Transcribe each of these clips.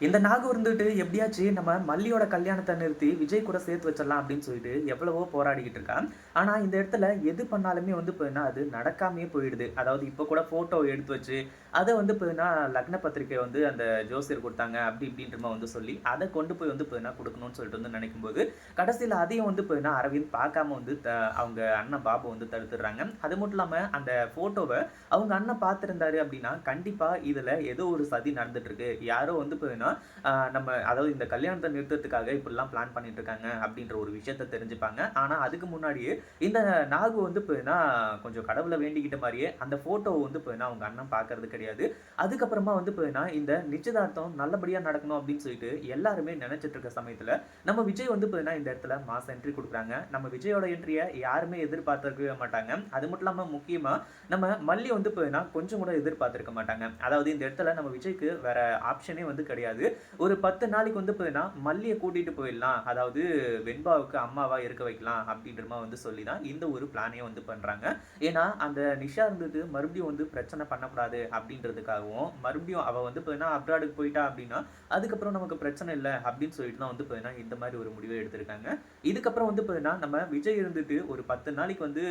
இந்த நாகூர் இருந்துட்டு எப்படியாச்சு நம்ம மல்லியோட கல்யாணத்தை நிறுத்தி விஜய் கூட சேர்த்து வச்சிடலாம் அப்படின்னு சொல்லிட்டு எவ்வளவோ போராடிக்கிட்டு இருக்கான். ஆனா இந்த இடத்துல எது பண்ணாலுமே வந்து போயினா அது நடக்காமையே போயிடுது. அதாவது இப்போ கூட போட்டோ எடுத்து வச்சு அதை வந்து போயினா லக்ன பத்திரிக்கை வந்து அந்த ஜோசியர் கொடுத்தாங்க அப்படி இப்படின்றமா வந்து சொல்லி அதை கொண்டு போய் வந்து போயினா கொடுக்கணும்னு சொல்லிட்டு வந்து நினைக்கும் போது கடைசியில் அதையும் வந்து போயினா அரவிந்த் பார்க்காம வந்து த- அவங்க அண்ணன் பாபு வந்து தடுத்துடுறாங்க. அது மட்டும் இல்லாம அந்த போட்டோவை அவங்க அண்ணன் பார்த்துருந்தாரு அப்படின்னா கண்டிப்பா இதுல ஏதோ ஒரு சதி நடந்துட்டு இருக்கு. யாரோ வந்து போயினா அப்படின்னா நம்ம அதாவது இந்த கல்யாணத்தை நிறுத்தத்துக்காக இப்படிலாம் பிளான் பண்ணிட்டு இருக்காங்க அப்படின்ற ஒரு விஷயத்த தெரிஞ்சுப்பாங்க. ஆனால் அதுக்கு முன்னாடியே இந்த நாகு வந்து போயினா கொஞ்சம் கடவுளை வேண்டிக்கிட்ட மாதிரியே அந்த ஃபோட்டோவை வந்து போயினா அவங்க அண்ணன் பார்க்கறது கிடையாது. அதுக்கப்புறமா வந்து போயினா இந்த நிச்சயதார்த்தம் நல்லபடியாக நடக்கணும் அப்படின்னு சொல்லிட்டு எல்லாருமே நினைச்சிட்டு இருக்க சமயத்தில் நம்ம விஜய் வந்து போயினா இந்த இடத்துல மாச என்ட்ரி கொடுக்குறாங்க. நம்ம விஜயோட என்ட்ரியை யாருமே எதிர்பார்த்திருக்கவே மாட்டாங்க. அது மட்டும் இல்லாமல் முக்கியமாக நம்ம மல்லி வந்து போயினா கொஞ்சம் கூட எதிர்பார்த்திருக்க மாட்டாங்க. அதாவது இந்த இடத்துல நம்ம விஜய்க்கு வேற ஆப்ஷனே வந்து கிடையாது. ஒரு பத்து நாளைக்கு வந்து பார்த்தீங்கன்னா மல்லியை கூட்டிகிட்டு போயிடலாம். அதாவது வெண்பாவுக்கு அம்மாவாக இருக்க வைக்கலாம் அப்படின்ற மாதிரி வந்து சொல்லி தான் இந்த ஒரு பிளானே வந்து பண்ணுறாங்க ஏன்னா அந்த நிஷா இருந்துட்டு மறுபடியும் வந்து பிரச்சனை பண்ணக்கூடாது அப்படின்றதுக்காகவும் மறுபடியும் அவள் வந்து பார்த்தீங்கன்னா அப்ராடுக்கு போயிட்டா அப்படின்னா அதுக்கப்புறம் நமக்கு பிரச்சனை இல்லை அப்படின்னு சொல்லிட்டு தான் வந்து பார்த்தீங்கன்னா இந்த மாதிரி ஒரு முடிவை எடுத்திருக்காங்க. இதுக்கப்புறம் வந்து பார்த்தீங்கன்னா நம்ம விஜய் இருந்துட்டு ஒரு பத்து நாளைக்கு வந்து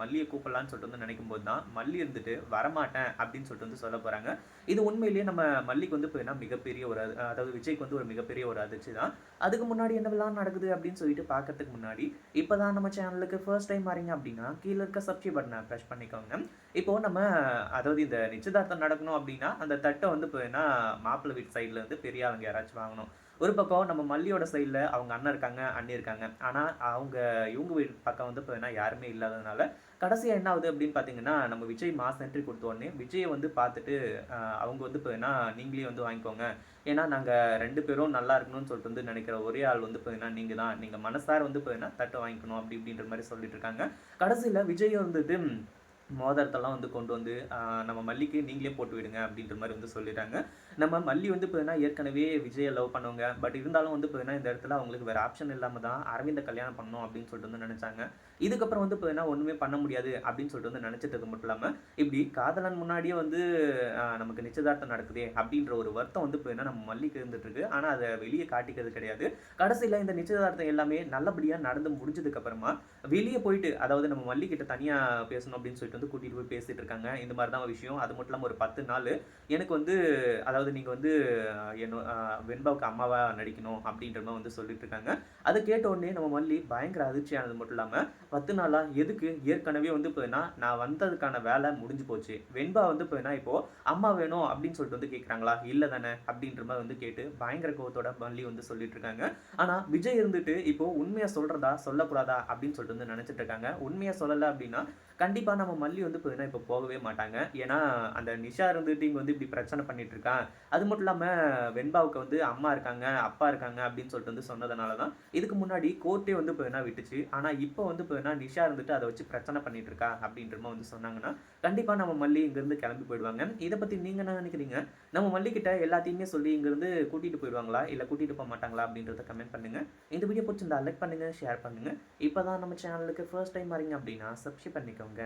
மல்லியை கூப்பிடலான்னு சொல்லிட்டு வந்து நினைக்கும் போது தான் மல்லி இருந்துட்டு வரமாட்டேன் அப்படின்னு சொல்லிட்டு வந்து சொல்ல போகிறாங்க இது உண்மையிலேயே நம்ம மல்லிக்கு வந்து பார்த்தீங்கன்னா மிகப்பெரிய ஒரு அதாவது விஜய்க்கு வந்து ஒரு மிகப்பெரிய ஒரு அதிர்ச்சி தான். அதுக்கு முன்னாடி என்னவெல்லாம் நடக்குது அப்படின்னு சொல்லிட்டு பார்க்கறதுக்கு முன்னாடி இப்போதான் நம்ம சேனலுக்கு ஃபர்ஸ்ட் டைம் வரீங்க அப்படின்னா கீழே இருக்க சப்ஸ்கிரைப் பட்டனை ப்ரெஸ் பண்ணிக்கோங்க. இப்போ நம்ம அதாவது இந்த நிச்சயதார்த்தம் நடக்கணும் அப்படின்னா அந்த தட்டை வந்து இப்போ என்ன மாப்பிள்ளை வீட்டு சைடுல இருந்து பெரிய ஆளுங்க யாராச்சும் வாங்கணும். ஒரு பக்கம் நம்ம மல்லியோட சைடில் அவங்க அண்ணன் இருக்காங்க அண்ணி இருக்காங்க. ஆனால் அவங்க இவங்க வீடு பக்கம் வந்து பார்த்தீங்கன்னா யாருமே இல்லாததுனால கடைசியாக என்ன ஆகுது அப்படின்னு பார்த்தீங்கன்னா நம்ம விஜய் மாஸ் என்ட்ரி கொடுத்த உடனே விஜயை வந்து பார்த்துட்டு அவங்க வந்து பார்த்தீங்கன்னா நீங்களே வந்து வாங்கிக்கோங்க. ஏன்னா நாங்கள் ரெண்டு பேரும் நல்லா இருக்கணும்னு சொல்லிட்டு வந்து நினைக்கிற ஒரே ஆள் வந்து பார்த்தீங்கன்னா நீங்கள் தான் நீங்கள் மனசார வந்து பார்த்தீங்கன்னா தட்டை வாங்கிக்கணும் அப்படி இப்படின்ற மாதிரி சொல்லிட்டு இருக்காங்க. கடைசியில் விஜய் வந்துட்டு மோதிரத்தெல்லாம் வந்து கொண்டு வந்து நம்ம மல்லிக்கு நீங்களே போட்டு விடுங்க அப்படின்ற மாதிரி வந்து சொல்லிட்டாங்க நம்ம மல்லி வந்து பார்த்தீங்கன்னா ஏற்கனவே விஜயை லவ் பண்ணுவாங்க. பட் இருந்தாலும் வந்து பார்த்தீங்கன்னா இந்த இடத்துல அவங்களுக்கு வேறு ஆப்ஷன் இல்லாமல் தான் அரவிந்த கல்யாணம் பண்ணணும் அப்படின்னு சொல்லிட்டு வந்து நினச்சாங்க. இதுக்கப்புறம் வந்து பார்த்தீங்கன்னா ஒன்றுமே பண்ண முடியாது அப்படின்னு சொல்லிட்டு வந்து நினைச்சிட்டது மட்டும் இல்லாமல் இப்படி காதலன் முன்னாடியே வந்து நமக்கு நிச்சயதார்த்தம் நடக்குதே அப்படின்ற ஒரு வருத்தம் வந்து பார்த்தீங்கன்னா நம்ம மல்லிக்கு இருந்துட்டுருக்கு. ஆனால் அதை வெளியே காட்டிக்கிறது கிடையாது. கடைசியில் இந்த நிச்சயதார்த்தம் எல்லாமே நல்லபடியாக நடந்து முடிஞ்சதுக்கப்புறமா வெளியே போயிட்டு அதாவது நம்ம மல்லிக்கிட்ட தனியாக பேசணும் அப்படின்னு சொல்லிட்டு வந்து கூட்டிட்டு போய் பேசிட்டு இருக்காங்க. இந்த மாதிரி தான் விஷயம். அது மட்டும் இல்லாம ஒரு பத்து நாள் எனக்கு வந்து அதாவது நீங்கள் வந்து என்னோட என்ன வெண்பாவுக்கு அம்மாவா நடிக்கணும் அப்படின்ற மாதிரி வந்து சொல்லிட்டு இருக்காங்க. அதை கேட்ட உடனே நம்ம மல்லி பயங்கர அதிர்ச்சியானது மட்டும் இல்லாமல் பத்து நாளாக எதுக்கு? ஏற்கனவே வந்து போயினா நான் வந்ததுக்கான வேலை முடிஞ்சு போச்சு. வெண்பா வந்து போயினா இப்போ அம்மா வேணும் அப்படின்னு சொல்லிட்டு வந்து கேட்குறாங்களா இல்லை தானே அப்படின்ற மாதிரி வந்து கேட்டு பயங்கர கோவத்தோட மல்லி வந்து சொல்லிட்டு இருக்காங்க. ஆனால் விஜய் இருந்துட்டு இப்போ உண்மையாக சொல்கிறதா சொல்லக்கூடாதா அப்படின்னு சொல்லிட்டு வந்து நினச்சிட்டு இருக்காங்க. உண்மையாக சொல்லலை அப்படின்னா கண்டிப்பாக நம்ம மல்லி வந்து பார்த்தீங்கன்னா இப்போ போகவே மாட்டாங்க. ஏன்னா அந்த நிஷா இருந்துட்டு இங்கே வந்து இப்படி பிரச்சனை பண்ணிட்டு இருக்கான் அது மட்டும் இல்லாமல் வெண்பாவுக்கு வந்து அம்மா இருக்காங்க அப்பா இருக்காங்க அப்படின்னு சொல்லிட்டு வந்து சொன்னதுனால தான் இதுக்கு முன்னாடி கோர்ட்டே வந்து போயினா விட்டுச்சு. ஆனால் இப்போ வந்து போயினா நிஷா இருந்துட்டு அதை வச்சு பிரச்சனை பண்ணிட்டு இருக்கா அப்படின்ற மாதிரி வந்து சொன்னாங்கன்னா கண்டிப்பாக நம்ம மல்லி இங்கிருந்து கிளம்பி போயிடுவாங்க. இதை பற்றி நீங்கள் என்ன நினைக்கிறீங்க? நம்ம மல்லிக்கிட்ட எல்லாத்தையுமே சொல்லி இங்கிருந்து கூட்டிகிட்டு போயிடுவாங்களா? இல்லை கூட்டிகிட்டு போக மாட்டாங்களா? அப்படின்றத கமெண்ட் பண்ணுங்க. இந்த வீடியோ பிடிச்சிருந்தா லைக் பண்ணுங்க ஷேர் பண்ணுங்க. இப்பதான் நம்ம சேனலுக்கு ஃபர்ஸ்ட் டைம் வரீங்க அப்படின்னா சப்ஸ்கிரைப் பண்ணிக்கோங்க.